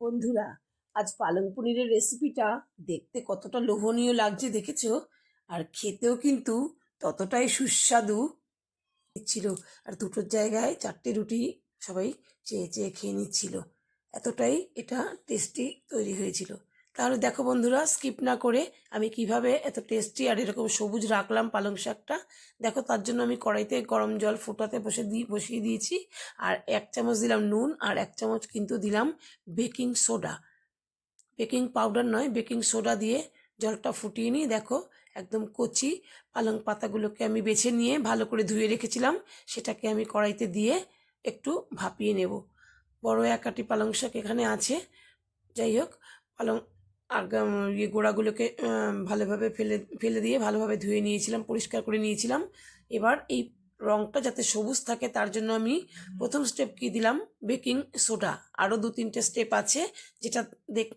বন্ধুরা, আজ পালং পনিরের রেসিপিটা দেখতে কতটা লোভনীয় লাগছে দেখেছ? আর খেতেও কিন্তু ততটাই সুস্বাদু। ছিল, আর দুটোর জায়গায় চারটে রুটি সবাই চেয়ে চেয়ে খেয়ে নিচ্ছিল। এতটাই এটা টেস্টি তৈরি হয়েছিল। তাহলে দেখো বন্ধুরা স্কিপ না করে আমি কীভাবে এত টেস্টি আর এরকম সবুজ রাখলাম পালং শাকটা? দেখো তার জন্য আমি কড়াইতে গরম জল ফোটাতে বসে দিয়ে বসিয়ে দিয়েছি। আর এক চামচ দিলাম নুন আর এক চামচ কিন্তু দিলাম বেকিং সোডা বেকিং পাউডার নয় বেকিং সোডা দিয়ে জলটা ফুটিয়ে নিই দেখো একদম কচি পালং পাতাগুলোকে আমি বেছে নিয়ে ভালো করে ধুয়ে রেখেছিলাম। সেটাকে আমি কড়াইতে দিয়ে একটু ভাপিয়ে নেব। বড় একাটি পালং শাক এখানে আছে। যাই হোক, পালং আগাম ইয়ে গোড়াগুলোকে ভালোভাবে ফেলে ফেলে দিয়ে ভালোভাবে ধুয়ে নিয়েছিলাম, পরিষ্কার করে নিয়েছিলাম। এবার এই রঙটা যাতে সবুজ থাকে তার জন্য আমি প্রথম স্টেপ কি দিলাম? বেকিং সোডা আরও দু, তিনটে স্টেপ আছে যেটা দেখ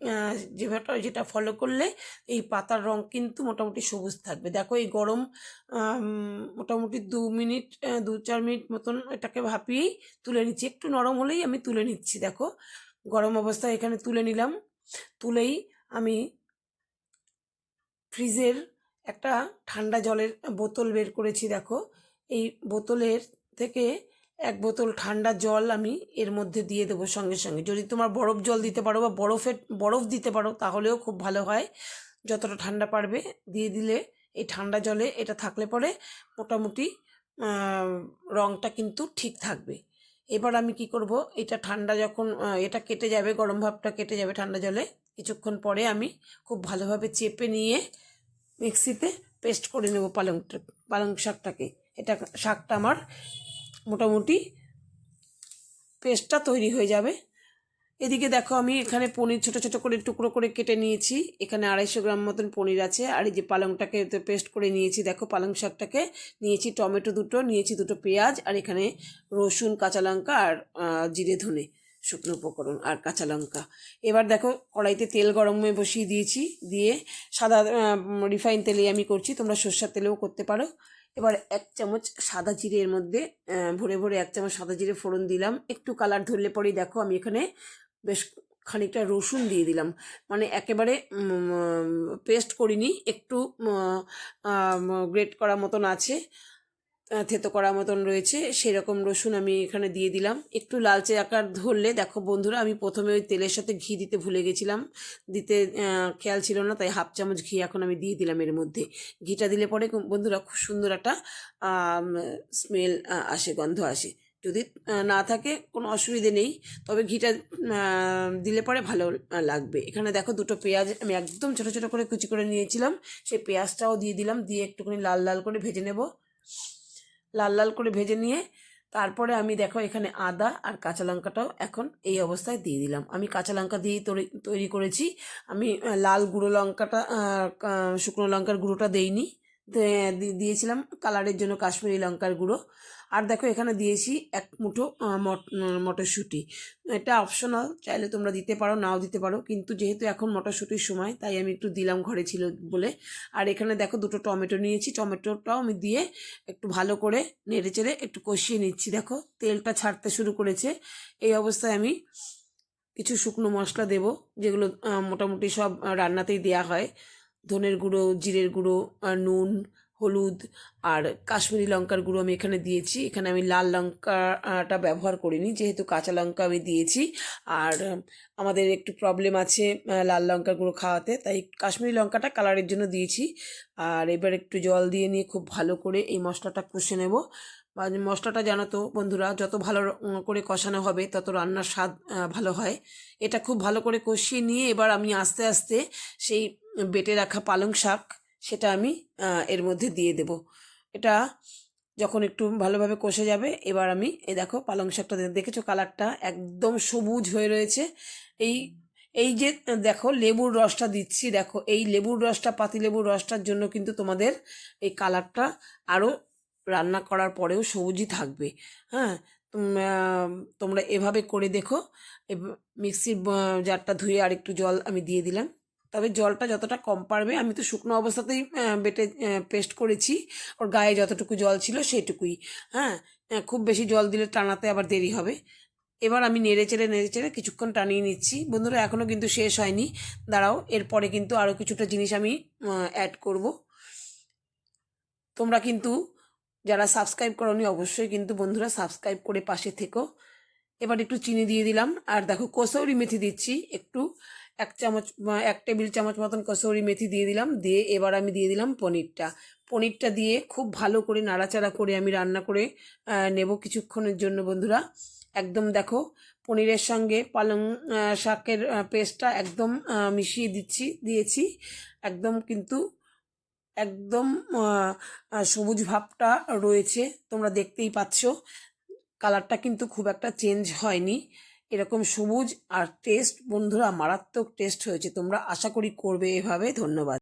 যেটা যেটা ফলো করলে এই পাতার রং কিন্তু মোটামুটি সবুজ থাকবে। দেখো এই গরম মোটামুটি দু মিনিট দু, চার মিনিট মতন এটাকে ভাপিয়েই তুলে নিচ্ছি। একটু নরম হলেই আমি তুলে নিচ্ছি, দেখো। গরম অবস্থায় এখানে তুলে নিলাম। তুলেই আমি ফ্রিজের একটা ঠান্ডা জলের বোতল বের করেছি, দেখো। এই বোতলের থেকে এক বোতল ঠান্ডা জল আমি এর মধ্যে দিয়ে দেবো সঙ্গে সঙ্গে। যদি তোমার বরফ জল দিতে পারো বা বরফের, বরফ দিতে পারো, তাহলেও খুব ভালো হয়। যতটা ঠান্ডা পারবে, দিয়ে দিলে এই ঠান্ডা জলে এটা থাকলে পরে মোটামুটি রঙটা কিন্তু ঠিক থাকবে। এবার আমি কি করব, এটা ঠান্ডা যখন এটা কেটে যাবে, গরম ভাবটা কেটে যাবে ঠান্ডা জলে কিছুক্ষণ পরে আমি খুব ভালোভাবে চেপে নিয়ে মিক্সিতে পেস্ট করে নেব পালংটা পালং শাকটাকে। এটা শাকটা আমার মোটামুটি পেস্টটা তৈরি হয়ে যাবে। এদিকে দেখো আমি এখানে পনির ছোট ছোট করে টুকরো করে কেটে নিয়েছি। এখানে আড়াইশো গ্রাম মতন পনির আছে। আর এই যে পালংটাকে পেস্ট করে নিয়েছি, দেখো পালং শাকটাকে নিয়েছি টমেটো দুটো, নিয়েছি দুটো পেঁয়াজ, আর এখানে রসুন, কাঁচা লঙ্কা, আর জিরে ধনে। শুকনো উপকরণ আর কাঁচা লঙ্কা। এবার দেখো, কড়াইতে তেল গরমে বসিয়ে দিয়েছি, দিয়ে সাদা রিফাইন তেলে আমি করছি। তোমরা সর্ষার তেলেও করতে পারো। এবার এক চামচ সাদা জিরে এর মধ্যে ভরে ভরে এক চামচ সাদা জিরে ফোড়ন দিলাম। একটু কালার ধরলে পরেই দেখো, আমি এখানে বেশ খানিকটা রসুন দিয়ে দিলাম। মানে একেবারে পেস্ট করিনি, একটু গ্রেট করা মতন আছে। থেতো করার মতন রয়েছে। সেরকম রসুন আমি এখানে দিয়ে দিলাম। একটু লালচে আকার ধরলে, দেখো বন্ধুরা, আমি প্রথমে ওই তেলের সাথে ঘি দিতে ভুলে গেছিলাম। দিতে খেয়াল ছিল না, তাই হাফ চামচ ঘি এখন আমি দিয়ে দিলাম এর মধ্যে। ঘিটা দিলে পরে বন্ধুরা, খুব সুন্দর একটা স্মেল আসে, গন্ধ আসে। যদি না থাকে, কোনো অসুবিধে নেই। তবে ঘিটা দিলে পরে ভালো লাগবে। এখানে দেখো দুটো পেঁয়াজ আমি একদম ছোটো ছোটো করে কুচি করে নিয়েছিলাম। সেই পেঁয়াজটাও দিয়ে দিলাম। দিয়ে একটুখানি লাল লাল করে ভেজে নেব। লাল লাল করে ভেজে নিয়ে তারপরে আমি দেখো এখানে আদা আর কাঁচা লঙ্কাটাও এখন এই অবস্থায় দিয়ে দিলাম। আমি কাঁচা লঙ্কা দিয়েই তৈরি- করেছি। আমি লাল গুঁড়ো লঙ্কাটা শুকনো লঙ্কার গুঁড়োটা দেইনি। দিয়েছিলাম কালারের জন্য কাশ্মীরি লঙ্কার গুঁড়ো। আর দেখো এখানে দিয়েছি এক মুঠো মট- মটরশুঁটি। এটা অপশনাল চাইলে তোমরা দিতে পারো, নাও দিতে পারো। কিন্তু যেহেতু এখন মটরশুঁটির সময়, তাই আমি একটু দিলাম ঘরে ছিল বলে। আর এখানে দেখো দুটো টমেটো নিয়েছি। টমেটোটাও আমি দিয়ে একটু ভালো করে নেড়ে চেড়ে একটু কষিয়ে নিচ্ছি। দেখো তেলটা ছাড়তে শুরু করেছে। এই অবস্থায় আমি কিছু শুকনো মশলা দেব, যেগুলো মোটামুটি সব রান্নাতেই দেয়া হয়। ধনের গুঁড়ো, জিরের গুঁড়ো আর নুন, হলুদ আর কাশ্মীরি লঙ্কার গুঁড়ো আমি এখানে দিয়েছি। এখানে আমি লাল লঙ্কাটা ব্যবহার করিনি, যেহেতু কাঁচা লঙ্কা আমি দিয়েছি। আর আমাদের একটু প্রবলেম আছে লাল লঙ্কার গুঁড়ো খাওয়াতে, তাই কাশ্মীরি লঙ্কাটা কালারের জন্য দিয়েছি। আর এবার একটু জল দিয়ে নিয়ে খুব ভালো করে এই মশলাটা কষে নেব। বা মশলাটা জানো তো বন্ধুরা, যত ভালো করে কষানো হবে, তত রান্নার স্বাদ ভালো হয়। এটা খুব ভালো করে কষিয়ে নিয়ে এবার আমি আস্তে আস্তে সেই বেটে রাখা পালং শাক, সেটা আমি এর মধ্যে দিয়ে দেব। এটা যখন একটু ভালোভাবে কষে যাবে, এবার আমি, এই দেখো পালং শাকটা দেখেছ কালারটা একদম সবুজ হয়ে রয়েছে। এই এই যে, দেখো লেবুর রসটা দিচ্ছি, দেখো এই লেবুর রসটা, পাতি লেবুর রসটার জন্য কিন্তু তোমাদের এই কালারটা আরও রান্না করার পরেও সবুজই থাকবে। হ্যাঁ তুম- তোমরা এভাবে করে দেখো। মিক্সির জারটা ধুয়ে আর একটু জল আমি দিয়ে দিলাম। তবে জলটা যতটা কম পারবে, আমি তো শুকনো অবস্থাতেই বেটে পেস্ট করেছি। ওর গায়ে যতটুকু জল ছিল সেটুকুই হ্যাঁ? খুব বেশি জল দিলে টানাতে আবার দেরি হবে। এবার আমি নেড়ে চেড়ে নেড়ে চেড়ে কিছুক্ষণ টানিয়ে নিচ্ছি। বন্ধুরা এখনও কিন্তু শেষ হয়নি। দাঁড়াও, এরপরে কিন্তু আরও কিছুটা জিনিস আমি অ্যাড করব। তোমরা কিন্তু যারা সাবস্ক্রাইব করনি, অবশ্যই কিন্তু বন্ধুরা সাবস্ক্রাইব করে পাশে থেকো। এবার একটু চিনি দিয়ে দিলাম। আর দেখো, কসৌরি মেথি দিচ্ছি একটু। এক চামচ এক টেবিল চামচ মতন কসৌরি মেথি দিয়ে দিলাম। দিয়ে এবার আমি দিয়ে দিলাম পনিরটা। পনিরটা দিয়ে খুব ভালো করে নাড়াচাড়া করে আমি রান্না করে নেব কিছুক্ষণের জন্য বন্ধুরা। একদম দেখো, পনিরের সঙ্গে পালং শাকের পেস্টটা একদম মিশিয়ে দিচ্ছি, দিয়েছি। একদম কিন্তু একদম সবুজ ভাবটা রয়েছে, তোমরা দেখতেই পাচ্ছ। কালারটা কিন্তু খুব একটা চেঞ্জ হয়নি। এরকম সবুজ আর টেস্ট বন্ধুরা মারাত্মক টেস্ট হয়েছে। তোমরা আশা করি করবে এভাবে। ধন্যবাদ।